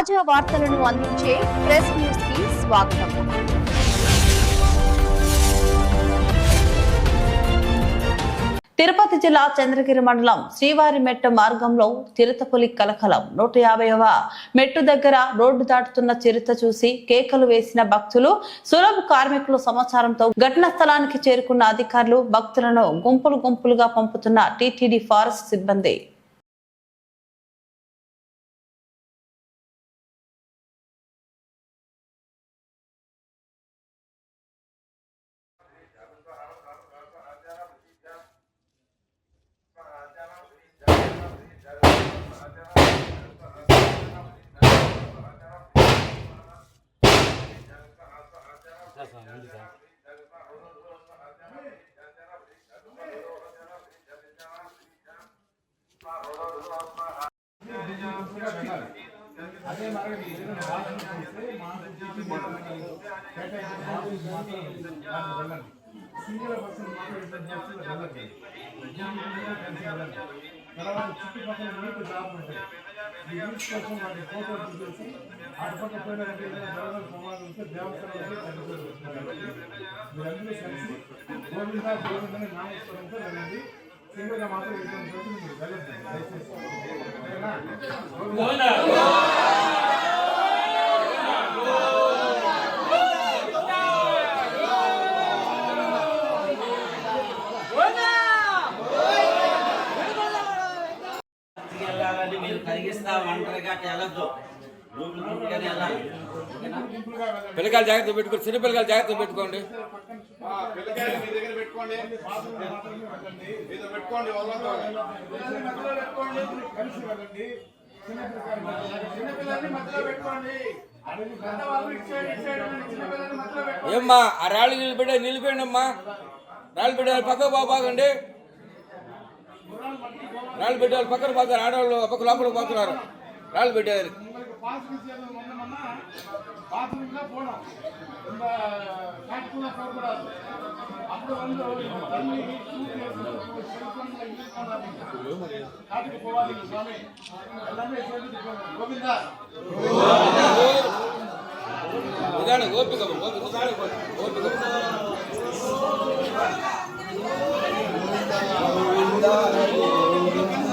తాజా వార్తలను అందించే ప్రెస్ న్యూస్కి స్వాగతం. తిరుపతి జిల్లా చంద్రగిరి మండలం శ్రీవారిమెట్ట మార్గంలో చిరుతపులి కలకలం నూట యాభైవ మెట్టు దగ్గర రోడ్డు దాటుతున్న చిరుత చూసి కేకలు వేసిన భక్తులు సులభ కార్మికుల సమాచారంతో ఘటనా స్థలానికి చేరుకున్న అధికారులు భక్తులను గుంపులు గుంపులుగా పంపుతున్న టీటీడీ ఫారెస్ట్ సిబ్బంది. అదే మరి మాట్లాడి సింగిల్ పర్సన్ మాట్లాడుతుంది తర్వాత చుట్టుపక్కల నీకు జాబ్ ఉంటాయి ఈ యూత్ కోసం వాటి ఫోటో తీసేసి అటుపక్క పోయినట్టు ఏదైనా జరగని ప్రమాదం ఉంటే దేవస్థానాలకి మీరందరూ కలిసి గోవింద గోవిందని నామస్వరంతో వెళ్ళండి. సింగిల్గా మాత్రం ఇటువంటి దయచేసి ఓకేనా? గోవింద వెళ్ళాలని మీరు కలిగిస్తా ఒంటరిగా వెళ్ళొద్దు పిల్లకాయలు జాగ్రత్త పెట్టుకోండి. చిన్న పిల్లకాయలు జాగ్రత్త పెట్టుకోండి. ఏమ్మా ఆ రాళ్ళు నిలబెట్టే నిలిపోయండి అమ్మా రాళ్ళు పెట్టాలి పక్కకు బాబాగండి రాళ్ళు పెట్టే వాళ్ళు పక్కన పాతారు ఆడవాళ్ళు పక్క లోపల పాతున్నారు రాళ్ళు పెట్టారు నిదానం ఓపిక ఓపిక ఓపిక